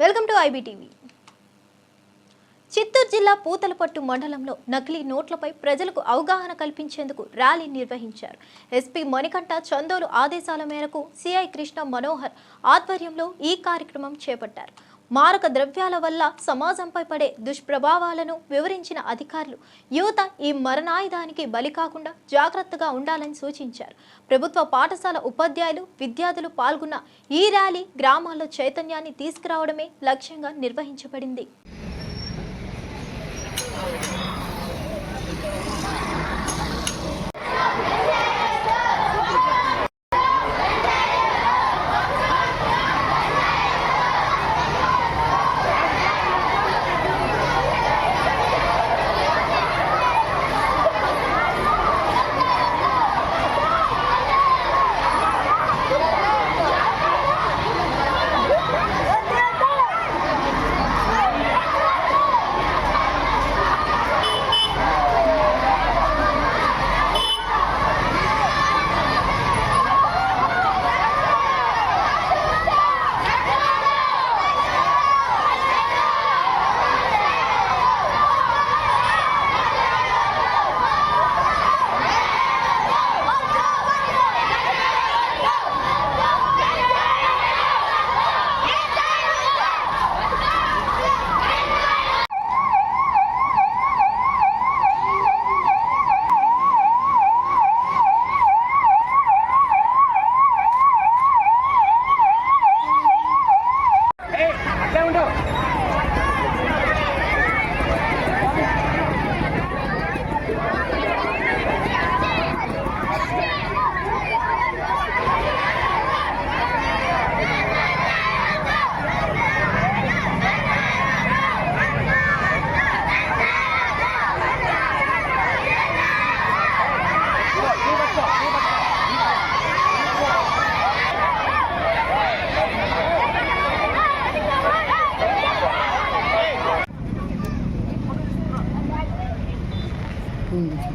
Welcome to IBTV. Chittoor జిల్లా పూతలపట్టు మండలంలో నకిలీ నోట్లపై ప్రజలకు అవగాహన కల్పించేందుకు ర్యాలీ నిర్వహించారు. ఎస్పీ మణికంఠ చందోలు ఆదేశాల మేరకు సిఐ కృష్ణ మనోహర్ ఆధ్వర్యంలో ఈ కార్యక్రమం చేపట్టారు. మారక ద్రవ్యాల వల్ల సమాజంపై పడే దుష్ప్రభావాలను వివరించిన అధికారులు యువత ఈ మరణాయుధానికి బలి కాకుండా జాగ్రత్తగా ఉండాలని సూచించారు. ప్రభుత్వ పాఠశాల ఉపాధ్యాయులు విద్యార్థులు పాల్గొన్న ఈ ర్యాలీ గ్రామాల్లో చైతన్యాన్ని తీసుకురావడమే లక్ష్యంగా నిర్వహించబడింది. మరియు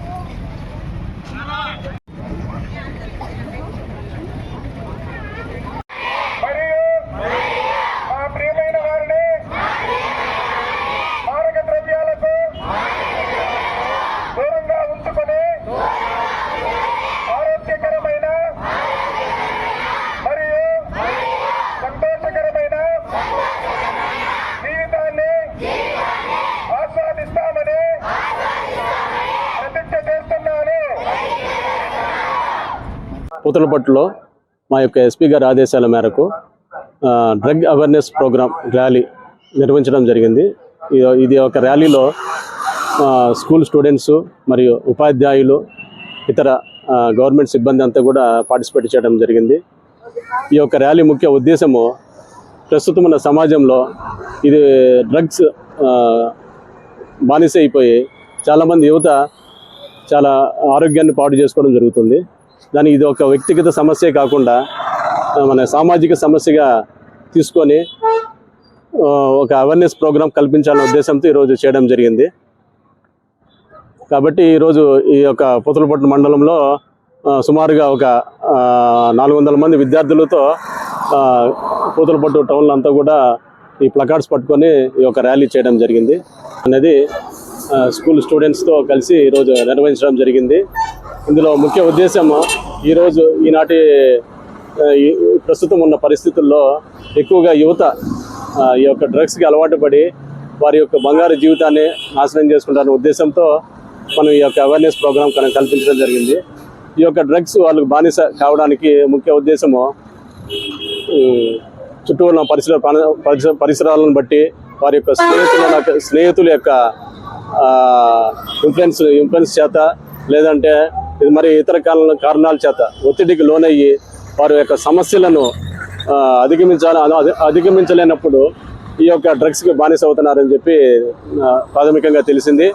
పూతలపట్టులో మా యొక్క ఎస్పీ గారి ఆదేశాల మేరకు డ్రగ్ అవేర్నెస్ ప్రోగ్రామ్ ర్యాలీ నిర్వహించడం జరిగింది. ఇది- ఇది ఒక ర్యాలీలో స్కూల్ స్టూడెంట్స్ మరియు ఉపాధ్యాయులు ఇతర గవర్నమెంట్ సిబ్బంది అంతా కూడా పార్టిసిపేట్ చేయడం జరిగింది. ఈ యొక్క ర్యాలీ ముఖ్య ఉద్దేశము ప్రస్తుతం ఉన్న సమాజంలో ఇది డ్రగ్స్ బానిస అయిపోయి చాలామంది యువత చాలా ఆరోగ్యాన్ని పాడు చేసుకోవడం జరుగుతుంది. దాని ఇది ఒక వ్యక్తిగత సమస్యే కాకుండా మన సామాజిక సమస్యగా తీసుకొని ఒక అవేర్నెస్ ప్రోగ్రామ్ కల్పించాలనే ఉద్దేశంతో ఈరోజు చేయడం జరిగింది. కాబట్టి ఈరోజు ఈ యొక్క పుతలపట్టు మండలంలో సుమారుగా ఒక నాలుగు వందల మంది విద్యార్థులతో పూతలపట్టు టౌన్లో అంతా కూడా ఈ ప్లకార్డ్స్ పట్టుకొని ఈ యొక్క ర్యాలీ చేయడం జరిగింది. అనేది స్కూల్ స్టూడెంట్స్తో కలిసి ఈరోజు నిర్వహించడం జరిగింది. ఇందులో ముఖ్య ఉద్దేశం ఈరోజు ఈనాటి ప్రస్తుతం ఉన్న పరిస్థితుల్లో ఎక్కువగా యువత ఈ యొక్క డ్రగ్స్కి అలవాటు పడి వారి యొక్క బంగారు జీవితాన్ని నాశనం చేసుకుంటారనే ఉద్దేశంతో మనం ఈ యొక్క అవేర్నెస్ ప్రోగ్రామ్ కనుక కల్పించడం జరిగింది. ఈ యొక్క డ్రగ్స్ వాళ్ళకు బానిస కావడానికి ముఖ్య ఉద్దేశము చుట్టూ ఉన్న పరిసర పరిసర పరిసరాలను బట్టి వారి యొక్క స్నేహితుల స్నేహితుల యొక్క ఇన్ఫ్లుయెన్స్ ఇన్ఫ్లుయెన్స్ చేత లేదంటే ఇది మరి ఇతర కారణాల కారణాల చేత ఒత్తిడికి లోనయ్యి వారి యొక్క సమస్యలను అధిగమించాలి అధిగమించలేనప్పుడు ఈ యొక్క డ్రగ్స్కి బానిస అవుతున్నారని చెప్పి ప్రాథమికంగా తెలిసింది.